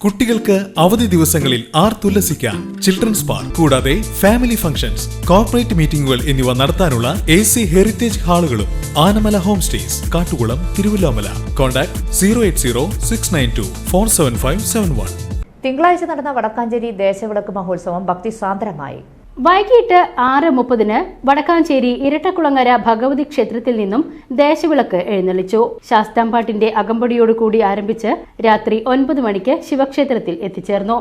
കുട്ടികൾക്ക് അവധി ദിവസങ്ങളിൽ ആർ ആർത്തുല്ലസിക്കാൻ ചിൽഡ്രൻസ് പാർക്ക് കൂടാതെ ഫാമിലി ഫംഗ്ഷൻസ് കോർപ്പറേറ്റ് മീറ്റിംഗുകൾ എന്നിവ നടത്താനുള്ള A C heritage ഹാളുകളും Anamala home stays Kattukulam Thiruvillwamala. Contact zero eight zero six nine two four seven five seven one തിങ്കളാഴ്ച നടന്ന വടക്കാഞ്ചേരി ദേശവിളക്ക് മഹോത്സവം ഭക്തിസാന്ദ്രമായി വൈകിട്ട് ആറ് മുപ്പതിന് വടക്കാഞ്ചേരി ഇരട്ടക്കുളങ്ങര ഭഗവതി ക്ഷേത്രത്തിൽ നിന്നും ദേശവിളക്ക് എഴുന്നള്ളിച്ചു. ശാസ്താംപാട്ടിന്റെ അകമ്പടിയോടുകൂടി ആരംഭിച്ച് രാത്രി ഒൻപത് മണിക്ക് ശിവക്ഷേത്രത്തിൽ എത്തിച്ചേർന്നു.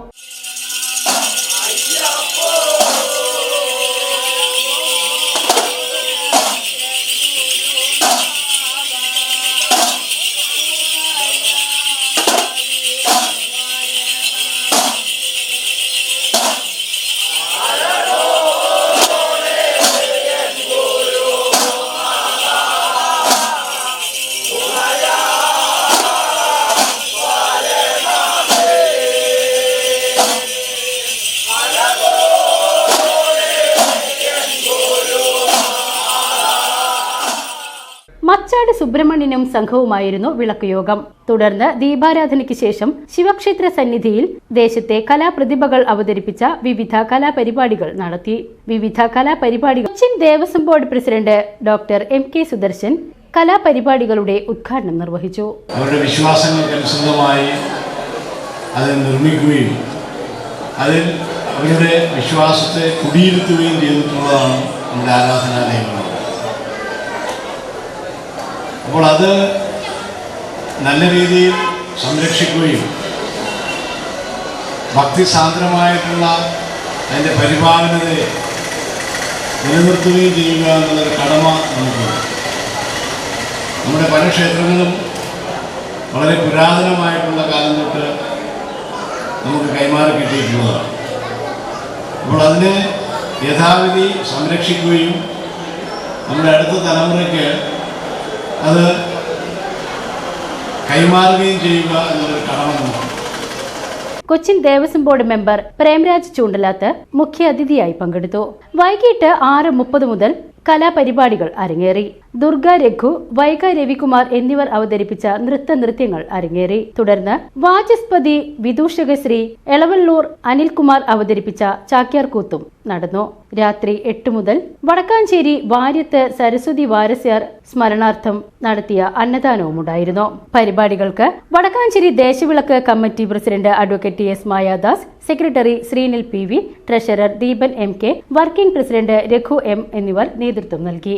മച്ചാട് സുബ്രഹ്മണ്യനും സംഘവുമായിരുന്നു വിളക്ക് യോഗം തുടർന്ന് ദീപാരാധനയ്ക്ക് ശേഷം ശിവക്ഷേത്ര സന്നിധിയിൽ ദേശത്തെ കലാപ്രതിഭകൾ അവതരിപ്പിച്ച വിവിധ കലാപരിപാടികൾ നടത്തി. വിവിധ കലാപരിപാടികൾ Cochin Devaswom board president doctor M K Sudarshan കലാപരിപാടികളുടെ ഉദ്ഘാടനം നിർവഹിച്ചു. അവരുടെ വിശ്വാസങ്ങൾക്കനുസൃതമായി അത് നിർമ്മിക്കുകയും അതിൽ അവരുടെ വിശ്വാസത്തെ കുടിയിരുത്തുകയും ചെയ്തിട്ടുള്ളതാണ് നമ്മുടെ ആരാധനാലയങ്ങൾ. അപ്പോൾ അത് നല്ല രീതിയിൽ സംരക്ഷിക്കുകയും ഭക്തിസാന്ദ്രമായിട്ടുള്ള അതിന്റെ പരിപാലനത്തെ നിലനിർത്തുകയും ചെയ്യുക എന്നുള്ളൊരു കടമ നമുക്കുണ്ട് നമ്മുടെ പല ക്ഷേത്രങ്ങളും വളരെ പുരാതനമായിട്ടുള്ള കാലം തൊട്ട് നമുക്ക് കൈമാറി കിട്ടിയിട്ടുള്ളതാണ്. അപ്പോൾ അതിനെ യഥാവിധി സംരക്ഷിക്കുകയും നമ്മുടെ അടുത്ത തലമുറയ്ക്ക് അത് കൈമാറുകയും ചെയ്യുക എന്നുള്ളൊരു കടമ കൊച്ചിൻ ദേവസ്വം ബോർഡ് മെമ്പർ പ്രേംരാജ് ചൂണ്ടലാത്ത് മുഖ്യാതിഥിയായി പങ്കെടുത്തു. വൈകിട്ട് ആറ് മുപ്പത് മുതൽ കലാപരിപാടികൾ അരങ്ങേറി. ദുർഗ രഘു വൈക രവികുമാർ എന്നിവർ അവതരിപ്പിച്ച നൃത്ത നൃത്യങ്ങൾ അരങ്ങേറി. തുടർന്ന് വാചസ്പതി വിദൂഷകശ്രീ എളവള്ളൂർ അനിൽകുമാർ അവതരിപ്പിച്ച ചാക്യാർകൂത്തും നടന്നു. രാത്രി എട്ട് മുതൽ വടക്കാഞ്ചേരി വാര്യത്ത് സരസ്വതി വാരസ്യാർ സ്മരണാർത്ഥം നടത്തിയ അന്നദാനവും ഉണ്ടായിരുന്നു പരിപാടികൾക്ക് Vadakkanchery ദേശവിളക്ക് committee president advocate T S Mayadas secretary Sreenil P V treasurer Deepan M K working president Raghu M എന്നിവർ നേതൃത്വം നൽകി.